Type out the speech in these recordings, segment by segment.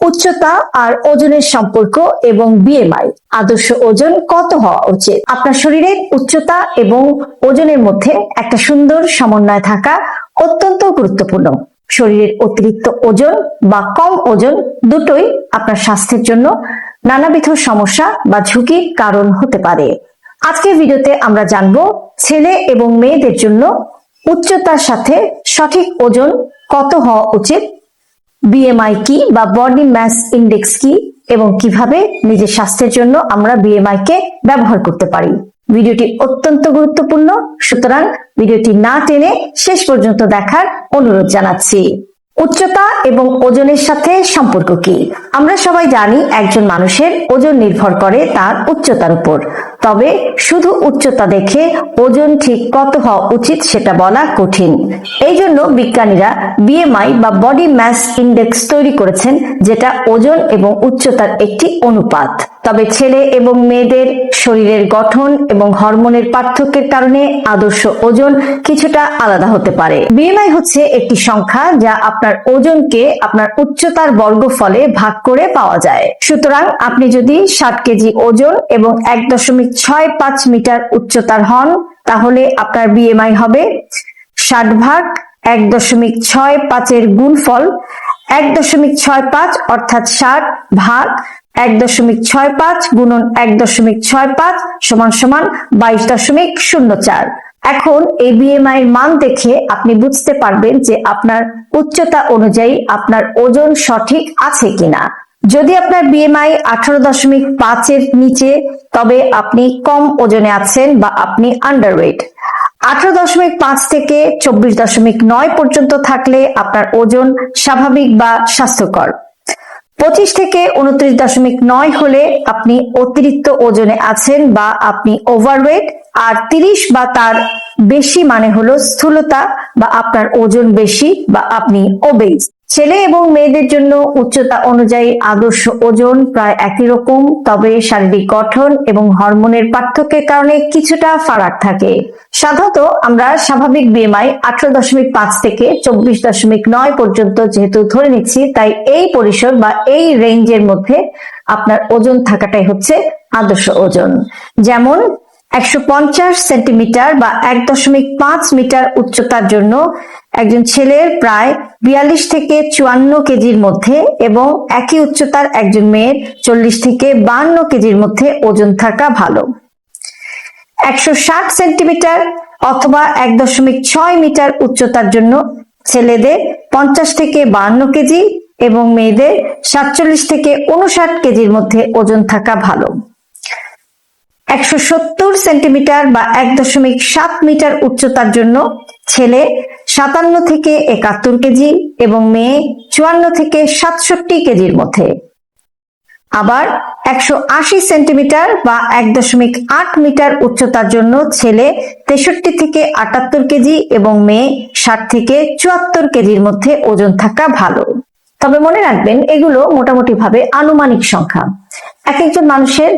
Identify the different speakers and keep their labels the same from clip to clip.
Speaker 1: উচ্চতা আর ওজনের সম্পর্ক এবং বিএমআই আদর্শ ওজন কত হওয়া উচিত? আপনার শরীরের উচ্চতা এবং ওজনের মধ্যে একটা সুন্দর সমন্বয় থাকা অত্যন্ত গুরুত্বপূর্ণ। শরীরের অতিরিক্ত ওজন বা কম ওজন দুটোই আপনার স্বাস্থ্যের জন্য নানাবিধ সমস্যা বা ঝুঁকির কারণ হতে পারে। আজকের ভিডিওতে আমরা জানব ছেলে এবং মেয়েদের জন্য উচ্চতার সাথে সঠিক ওজন কত হওয়া উচিত বিএমআই কি বা বডি ম্যাস ইন্ডেক্স কি এবং কীভাবে নিজের স্বাস্থ্যের জন্য আমরা বিএমআই কে ব্যবহার করতে পারি? ভিডিওটি অত্যন্ত গুরুত্বপূর্ণ, সুতরাং ভিডিওটি না টেনে শেষ পর্যন্ত দেখার অনুরোধ জানাচ্ছি। উচ্চতা এবং ওজনের সাথে সম্পর্ক কি? আমরা সবাই জানি একজন মানুষের ওজন নির্ভর করে তার উচ্চতার উপর। তবে শুধু উচ্চতা দেখে ওজন ঠিক কত হওয়া উচিত সেটা বলা কঠিন। এই জন্য বিজ্ঞানীরা বিএমআই বা বডি ম্যাস ইন্ডেক্স তৈরি করেছেন, যেটা ওজন এবং উচ্চতার একটি অনুপাত। তবে ছেলে এবং মেয়েদের শরীরের গঠন এবং হরমোনের পার্থক্যের কারণে আদর্শ ওজন কিছুটা আলাদা হতে পারে। বিএমআই হচ্ছে একটি সংখ্যা যা আপনার ওজনকে আপনার উচ্চতার বর্গফলে ভাগ করে পাওয়া যায়। সুতরাং আপনি যদি ষাট কেজি ওজন এবং এক দশমিক ছয় পাঁচ মিটার উচ্চতার হন, তাহলে আপনার বিএমআই হবে ষাট ভাগ এক দশমিক ছয় পাঁচের গুণফল এক দশমিক ছয় পাঁচ অর্থাৎ ষাট ভাগ এক দশমিক ছয় পাঁচ গুণন এক দশমিক ছয় পাঁচ সমান সমান বাইশ দশমিক শূন্য চার। এখন এই বিএমআই এর মান দেখে আপনি বুঝতে পারবেন যে আপনার উচ্চতা অনুযায়ী আপনার ওজন সঠিক আছে কিনা। যদি আপনার বিএমআই আঠারো দশমিক পাঁচের নিচে, তবে আপনি কম ওজনে আছেন বা আপনি আন্ডারওয়েট আঠারো দশমিক পাঁচ থেকে চব্বিশ দশমিক নয় পর্যন্ত থাকলে আপনার ওজন স্বাভাবিক বা স্বাস্থ্যকর। পঁচিশ থেকে উনত্রিশ দশমিক নয় হলে আপনি অতিরিক্ত ওজনে আছেন বা আপনি ওভারওয়েট আর তিরিশ বা তার বেশি মানে হলো স্থূলতা বা আপনার ওজন বেশি বা আপনি ওবেজ ছেলে এবং মেয়েদের জন্য উচ্চতা অনুযায়ী আদর্শ ওজন প্রায় একই রকম, তবে শারীরিক গঠন এবং হরমোনের পার্থক্যের কারণে কিছুটা ফারাক থাকে। সাধারণত আমরা স্বাভাবিক বিএমআই আঠারো দশমিক পাঁচ থেকে চব্বিশ দশমিক নয় পর্যন্ত যেহেতু ধরে নিচ্ছি, তাই এই পরিসর বা এই রেঞ্জের মধ্যে আপনার ওজন থাকাটাই হচ্ছে আদর্শ ওজন। যেমন একশো পঞ্চাশ সেন্টিমিটার বা এক দশমিক পাঁচ মিটার উচ্চতার জন্য একজন ছেলের প্রায় বিয়াল্লিশ থেকে চুয়ান্ন কেজির মধ্যে এবং একই উচ্চতার একজন মেয়ের চল্লিশ থেকে বান্ন কেজির মধ্যে ওজন থাকা ভালো। একশো ষাট সেন্টিমিটার অথবা এক দশমিক ছয় মিটার উচ্চতার জন্য ছেলেদের পঞ্চাশ থেকে বান্ন কেজি এবং মেয়েদের সাতচল্লিশ থেকে উনষাট কেজির মধ্যে ওজন থাকা ভালো। একশো সত্তর সেন্টিমিটার বা এক দশমিক সাত মিটার উচ্চতার জন্য ছেলে সাতান্ন থেকে একাত্তর কেজি এবং মেয়ে চুয়ান্ন থেকে সাতষট্টি কেজির মধ্যে। আবার একশো আশি সেন্টিমিটার বা এক দশমিক আট মিটার উচ্চতার জন্য ছেলে তেষট্টি থেকে আটাত্তর কেজি এবং মেয়ে ষাট থেকে চুয়াত্তর কেজির মধ্যে ওজন থাকা ভালো। তবে মনে রাখবেন, এগুলো মোটামুটি ভাবে আনুমানিক সংখ্যা। এক একজন মানুষের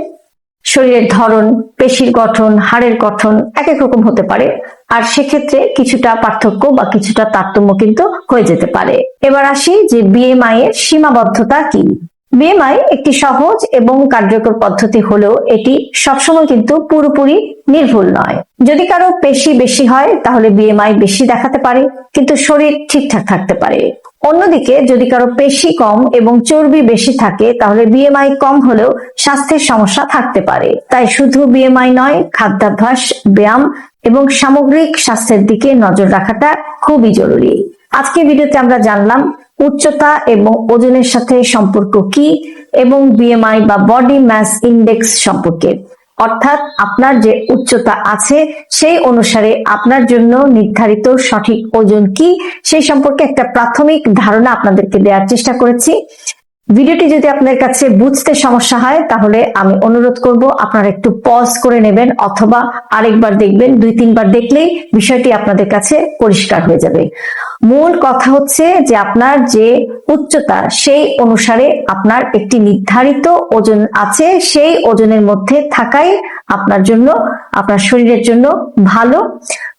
Speaker 1: শরীরের ধরন, পেশির গঠন, হাড়ের গঠন এক এক রকম হতে পারে। আর সেক্ষেত্রে কিছুটা পার্থক্য বা কিছুটা তারতম্য কিন্তু হয়ে যেতে পারে। এবার আসি যে বিএমআই এর সীমাবদ্ধতা কি? বিএমআই একটি সহজ এবং কার্যকর পদ্ধতি হলেও এটি সবসময় কিন্তু পুরোপুরি নির্ভুল নয়। যদি কারও পেশি বেশি হয়, তাহলে বিএমআই বেশি দেখাতে পারে, কিন্তু শরীর ঠিকঠাক থাকতে পারে। অন্যদিকে, যদি কারও পেশি কম এবং চর্বি বেশি থাকে, তাহলে বিএমআই কম হলেও স্বাস্থ্যের সমস্যা থাকতে পারে। তাই শুধু বিএমআই নয়, খাদ্যাভ্যাস, ব্যায়াম এবং সামগ্রিক স্বাস্থ্যের দিকে নজর রাখাটা খুবই জরুরি। আজকে ভিডিওতে আমরা জানলাম উচ্চতা এবং ওজনের সাথে সম্পর্ক কি এবং বিএমআই বা বডি ম্যাস ইন্ডেক্স সম্পর্কে। অর্থাৎ আপনার যে উচ্চতা আছে সেই অনুসারে আপনার জন্য নির্ধারিত সঠিক ওজন কি, সেই সম্পর্কে একটা প্রাথমিক ধারণা আপনাদেরকে দেওয়ার চেষ্টা করেছি। ভিডিওটি যদি আপনার কাছে বুঝতে সমস্যা হয়, তাহলে আমি অনুরোধ করব আপনারা একটু পজ করে নেবেন অথবা আরেকবার দেখবেন, দুই, তিনবার দেখলেই বিষয়টি আপনাদের কাছে পরিষ্কার হয়ে যাবে। মূল কথা হচ্ছে যে আপনার যে উচ্চতা, সেই অনুসারে আপনার একটি নির্ধারিত ওজন আছে, সেই ওজনের মধ্যে থাকাই আপনার জন্য, আপনার শরীরের জন্য ভালো।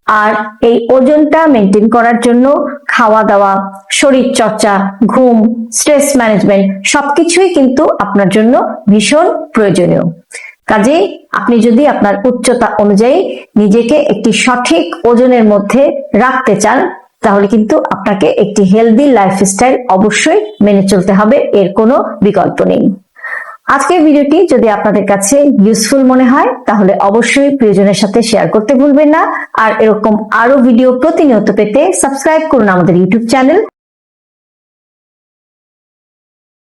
Speaker 1: আর এই ওজনটা মেনটেন করার জন্য খাওয়া দাওয়া শরীর চর্চা ঘুম স্ট্রেস ম্যানেজমেন্ট সবকিছুই কিন্তু আপনার জন্য ভীষণ প্রয়োজনীয়। কাজেই আপনি যদি আপনার উচ্চতা অনুযায়ী নিজেকে একটি সঠিক ওজনের মধ্যে রাখতে চান, তাহলে কিন্তু আপনাকে একটি হেলদি লাইফস্টাইল অবশ্যই মেনে চলতে হবে, এর কোনো বিকল্প নেই। আজকের ভিডিওটি যদি আপনাদের কাছে ইউজফুল মনে হয়, তাহলে অবশ্যই প্রিয়জনের সাথে শেয়ার করতে ভুলবেন না। আর এরকম আরও ভিডিও প্রতিনিয়ত পেতে সাবস্ক্রাইব করুন আমাদের ইউটিউব চ্যানেল